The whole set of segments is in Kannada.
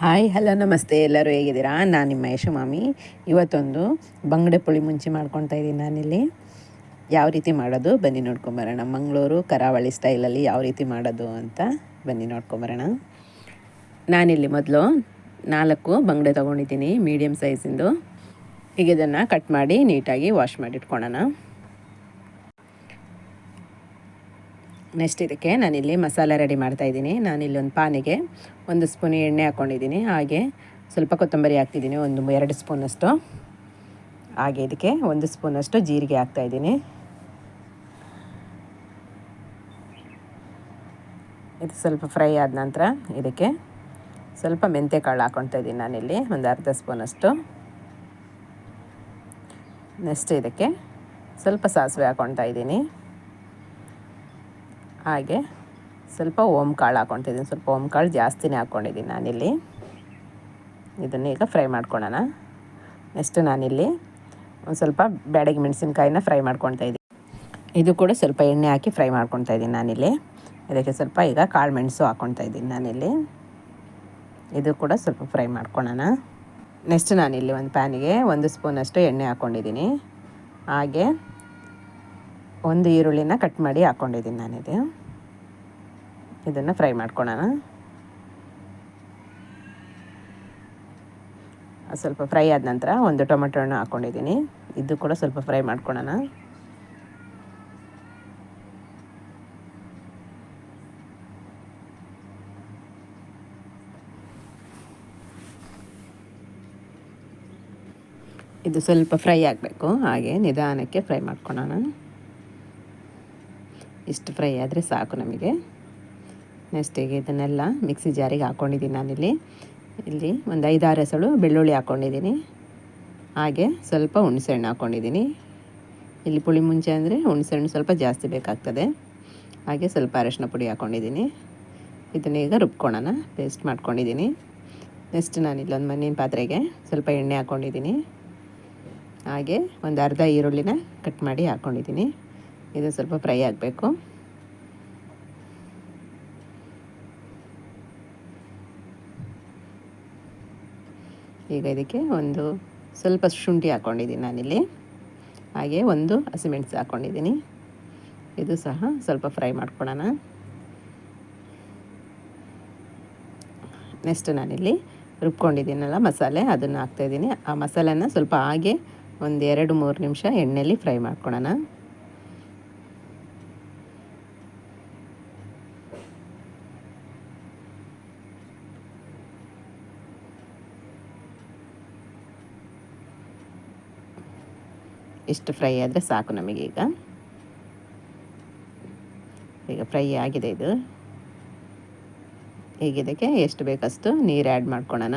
ಹಾಯ್, ಹಲೋ, ನಮಸ್ತೆ. ಎಲ್ಲರೂ ಹೇಗಿದ್ದೀರಾ? ನಾನು ನಿಮ್ಮ ಯಶಮಾಮಿ ಇವತ್ತೊಂದು ಬಂಗಡೆ ಪುಳಿ ಮುಂಚೆ ಮಾಡ್ಕೊತಾ ಇದ್ದೀನಿ ನಾನಿಲ್ಲಿ. ಯಾವ ರೀತಿ ಮಾಡೋದು? ಬನ್ನಿ ನೋಡ್ಕೊಂಬರೋಣ. ಮಂಗಳೂರು, ಕರಾವಳಿ ಸ್ಟೈಲಲ್ಲಿ ಯಾವ ರೀತಿ ಮಾಡೋದು ಅಂತ ಬನ್ನಿ ನೋಡ್ಕೊಂಬರೋಣ. ನಾನಿಲ್ಲಿ ಮೊದಲು ನಾಲ್ಕು ಬಂಗಡೆ ತೊಗೊಂಡಿದ್ದೀನಿ ಮೀಡಿಯಮ್ ಸೈಜಿಂದು. ಈಗ ಇದನ್ನು ಕಟ್ ಮಾಡಿ ನೀಟಾಗಿ ವಾಶ್ ಮಾಡಿ ನೆಕ್ಸ್ಟ್ ಇದಕ್ಕೆ ನಾನಿಲ್ಲಿ ಮಸಾಲೆ ರೆಡಿ ಮಾಡ್ತಾಯಿದ್ದೀನಿ ನಾನಿಲ್ಲಿ ಒಂದು ಪಾನಿಗೆ ಒಂದು ಸ್ಪೂನ್ ಎಣ್ಣೆ ಹಾಕ್ಕೊಂಡಿದ್ದೀನಿ ಹಾಗೆ ಸ್ವಲ್ಪ ಕೊತ್ತಂಬರಿ ಹಾಕ್ತಿದ್ದೀನಿ. ಒಂದು ಎರಡು ಸ್ಪೂನಷ್ಟು. ಹಾಗೆ ಇದಕ್ಕೆ ಒಂದು ಸ್ಪೂನಷ್ಟು ಜೀರಿಗೆ ಹಾಕ್ತಾಯಿದ್ದೀನಿ ಇದು ಸ್ವಲ್ಪ ಫ್ರೈ ಆದ ನಂತರ ಇದಕ್ಕೆ ಸ್ವಲ್ಪ ಮೆಂತ್ಯ ಕಾಳು ಹಾಕ್ಕೊಳ್ತಾ ಇದ್ದೀನಿ ನಾನಿಲ್ಲಿ. ಒಂದು ಅರ್ಧ ಸ್ಪೂನಷ್ಟು. ನೆಕ್ಸ್ಟ್ ಇದಕ್ಕೆ ಸ್ವಲ್ಪ ಸಾಸಿವೆ ಹಾಕ್ಕೊಳ್ತಾ ಇದ್ದೀನಿ. ಹಾಗೆ ಸ್ವಲ್ಪ ಓಮ್ ಕಾಳು ಹಾಕ್ಕೊತಿದ್ದೀನಿ ಸ್ವಲ್ಪ ಓಮ್ ಕಾಳು ಜಾಸ್ತಿನೇ ಹಾಕ್ಕೊಂಡಿದ್ದೀನಿ ನಾನಿಲ್ಲಿ. ಇದನ್ನು ಈಗ ಫ್ರೈ ಮಾಡ್ಕೊಳ್ಳೋಣ ನೆಕ್ಸ್ಟ್ ನಾನಿಲ್ಲಿ ಒಂದು ಸ್ವಲ್ಪ ಬ್ಯಾಡಗಿ ಮೆಣಸಿನ್ಕಾಯಿನ ಫ್ರೈ ಮಾಡ್ಕೊತಾ ಇದ್ದೀನಿ. ಇದು ಕೂಡ ಸ್ವಲ್ಪ ಎಣ್ಣೆ ಹಾಕಿ ಫ್ರೈ ಮಾಡ್ಕೊತಾ ಇದ್ದೀನಿ ನಾನಿಲ್ಲಿ. ಇದಕ್ಕೆ ಸ್ವಲ್ಪ ಈಗ ಕಾಳು ಮೆಣಸು ಹಾಕ್ಕೊತಾ ಇದ್ದೀನಿ ನಾನಿಲ್ಲಿ. ಇದು ಕೂಡ ಸ್ವಲ್ಪ ಫ್ರೈ ಮಾಡ್ಕೊಳ್ಳೋಣ ನೆಕ್ಸ್ಟ್ ನಾನಿಲ್ಲಿ ಒಂದು ಪ್ಯಾನಿಗೆ ಒಂದು ಸ್ಪೂನಷ್ಟು ಎಣ್ಣೆ ಹಾಕ್ಕೊಂಡಿದ್ದೀನಿ. ಹಾಗೆ ಒಂದು ಈರುಳ್ಳಿನ ಕಟ್ ಮಾಡಿ ಹಾಕ್ಕೊಂಡಿದ್ದೀನಿ ನಾನಿದೆ. ಇದನ್ನು ಫ್ರೈ ಮಾಡ್ಕೊಳ್ಳೋಣ ಸ್ವಲ್ಪ ಫ್ರೈ ಆದ ನಂತರ ಒಂದು ಟೊಮೆಟೊ ಹಣ್ಣು ಹಾಕ್ಕೊಂಡಿದ್ದೀನಿ ಇದು ಕೂಡ ಸ್ವಲ್ಪ ಫ್ರೈ ಮಾಡ್ಕೊಳ್ಳೋಣ ಇದು ಸ್ವಲ್ಪ ಫ್ರೈ ಆಗಬೇಕು. ಹಾಗೆ ನಿಧಾನಕ್ಕೆ ಫ್ರೈ ಮಾಡ್ಕೊಳ್ಳೋಣ ಇಷ್ಟು ಫ್ರೈ ಆದರೆ ಸಾಕು ನಮಗೆ. ನೆಕ್ಸ್ಟಿಗೆ ಇದನ್ನೆಲ್ಲ ಮಿಕ್ಸಿ ಜಾರಿಗೆ ಹಾಕ್ಕೊಂಡಿದ್ದೀನಿ ನಾನಿಲ್ಲಿ. ಇಲ್ಲಿ ಒಂದು ಐದಾರು ಹೆಸಳು ಬೆಳ್ಳುಳ್ಳಿ ಹಾಕ್ಕೊಂಡಿದ್ದೀನಿ ಹಾಗೆ ಸ್ವಲ್ಪ ಹುಣಸೆಹಣ್ಣು ಹಾಕ್ಕೊಂಡಿದ್ದೀನಿ ಇಲ್ಲಿ ಪುಳಿ ಮುಂಚೆ ಅಂದರೆ ಹುಣಸೆಹಣ್ಣು ಸ್ವಲ್ಪ ಜಾಸ್ತಿ ಬೇಕಾಗ್ತದೆ. ಹಾಗೆ ಸ್ವಲ್ಪ ಅರಶಿನ ಪುಡಿ ಹಾಕ್ಕೊಂಡಿದ್ದೀನಿ ಇದನ್ನೀಗ ರುಬ್ಕೊಳ್ಳೋಣ. ಪೇಸ್ಟ್ ಮಾಡ್ಕೊಂಡಿದ್ದೀನಿ. ನೆಕ್ಸ್ಟ್ ನಾನು ಇಲ್ಲೊಂದು ಮಣ್ಣಿನ ಪಾತ್ರೆಗೆ ಸ್ವಲ್ಪ ಎಣ್ಣೆ ಹಾಕ್ಕೊಂಡಿದ್ದೀನಿ ಹಾಗೆ ಒಂದು ಅರ್ಧ ಈರುಳ್ಳಿನ ಕಟ್ ಮಾಡಿ ಹಾಕ್ಕೊಂಡಿದ್ದೀನಿ ಇದು ಸ್ವಲ್ಪ ಫ್ರೈ ಆಗಬೇಕು. ಈಗ ಇದಕ್ಕೆ ಒಂದು ಸ್ವಲ್ಪ ಶುಂಠಿ ಹಾಕ್ಕೊಂಡಿದ್ದೀನಿ ನಾನಿಲ್ಲಿ. ಹಾಗೆ ಒಂದು ಹಸಿಮೆಣಸು ಹಾಕ್ಕೊಂಡಿದ್ದೀನಿ ಇದು ಸಹ ಸ್ವಲ್ಪ ಫ್ರೈ ಮಾಡ್ಕೊಳ್ಳೋಣ ನೆಕ್ಸ್ಟ್ ನಾನಿಲ್ಲಿ ರುಬ್ಕೊಂಡಿದ್ದೀನಲ್ಲ ಮಸಾಲೆ, ಅದನ್ನು ಹಾಕ್ತಾಯಿದ್ದೀನಿ ಆ ಮಸಾಲೆನ ಸ್ವಲ್ಪ ಹಾಗೆ ಒಂದು ಎರಡು ಮೂರು ನಿಮಿಷ ಎಣ್ಣೆಯಲ್ಲಿ ಫ್ರೈ ಮಾಡ್ಕೊಳ್ಳೋಣ ಇಷ್ಟು ಫ್ರೈ ಆದರೆ ಸಾಕು ನಮಗೀಗ ಈಗ. ಫ್ರೈ ಆಗಿದೆ ಇದು. ಈಗ ಇದಕ್ಕೆ ಎಷ್ಟು ಬೇಕಷ್ಟು ನೀರು ಆ್ಯಡ್ ಮಾಡ್ಕೊಳ್ಳೋಣ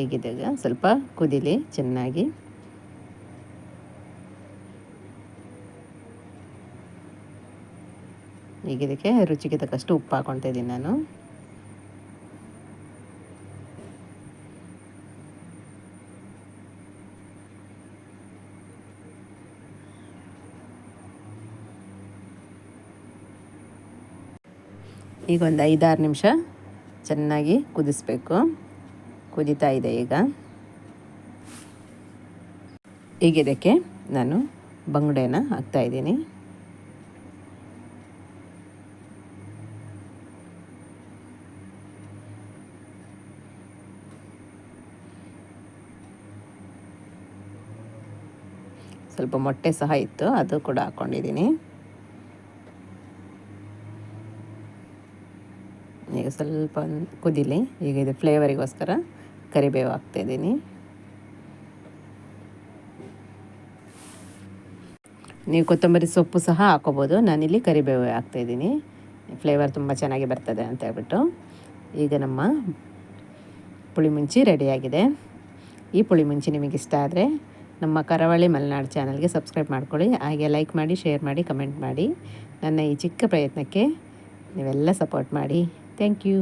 ಈಗಿದಾಗ ಸ್ವಲ್ಪ ಕುದಿಲಿ ಚೆನ್ನಾಗಿ. ಈಗ ಇದಕ್ಕೆ ರುಚಿಗೆ ತಕ್ಕಷ್ಟು ಉಪ್ಪು ಹಾಕೊಳ್ತಾ ನಾನು. ಈಗ ಒಂದು ಐದಾರು ನಿಮಿಷ ಚೆನ್ನಾಗಿ ಕುದಿಸ್ಬೇಕು. ಕುದಿತಾ ಇದೆ ಈಗ. ಈಗ ಇದಕ್ಕೆ ನಾನು ಬಂಗುಡೆನ ಹಾಕ್ತಾಯಿದ್ದೀನಿ ಸ್ವಲ್ಪ ಮೊಟ್ಟೆ ಸಹ ಇತ್ತು, ಅದು ಕೂಡ ಹಾಕ್ಕೊಂಡಿದ್ದೀನಿ ಈಗ ಸ್ವಲ್ಪ ಕುದಿಲಿ, ಈಗ ಇದು ಫ್ಲೇವರಿಗೋಸ್ಕರ ಕರಿಬೇವು ಹಾಕ್ತಾಯಿದ್ದೀನಿ. ನೀವು ಕೊತ್ತಂಬರಿ ಸೊಪ್ಪು ಸಹ ಹಾಕೋಬೋದು, ನಾನಿಲ್ಲಿ ಕರಿಬೇವು ಹಾಕ್ತಾಯಿದ್ದೀನಿ. ಫ್ಲೇವರ್ ತುಂಬ ಚೆನ್ನಾಗಿ ಬರ್ತದೆ ಅಂತ ಹೇಳ್ಬಿಟ್ಟು. ಈಗ ನಮ್ಮ ಪುಳಿಮುಂಚಿ ರೆಡಿಯಾಗಿದೆ. ಈ ಪುಳಿಮುಂಚಿ ನಿಮಗಿಷ್ಟ ಆದರೆ ನಮ್ಮ ಕರಾವಳಿ ಮಲೆನಾಡು ಚಾನಲ್ಗೆ ಸಬ್ಸ್ಕ್ರೈಬ್ ಮಾಡ್ಕೊಳ್ಳಿ, ಹಾಗೆ ಲೈಕ್ ಮಾಡಿ, ಶೇರ್ ಮಾಡಿ, ಕಮೆಂಟ್ ಮಾಡಿ. ನನ್ನ ಈ ಚಿಕ್ಕ ಪ್ರಯತ್ನಕ್ಕೆ ನೀವೆಲ್ಲ ಸಪೋರ್ಟ್ ಮಾಡಿ. Thank you.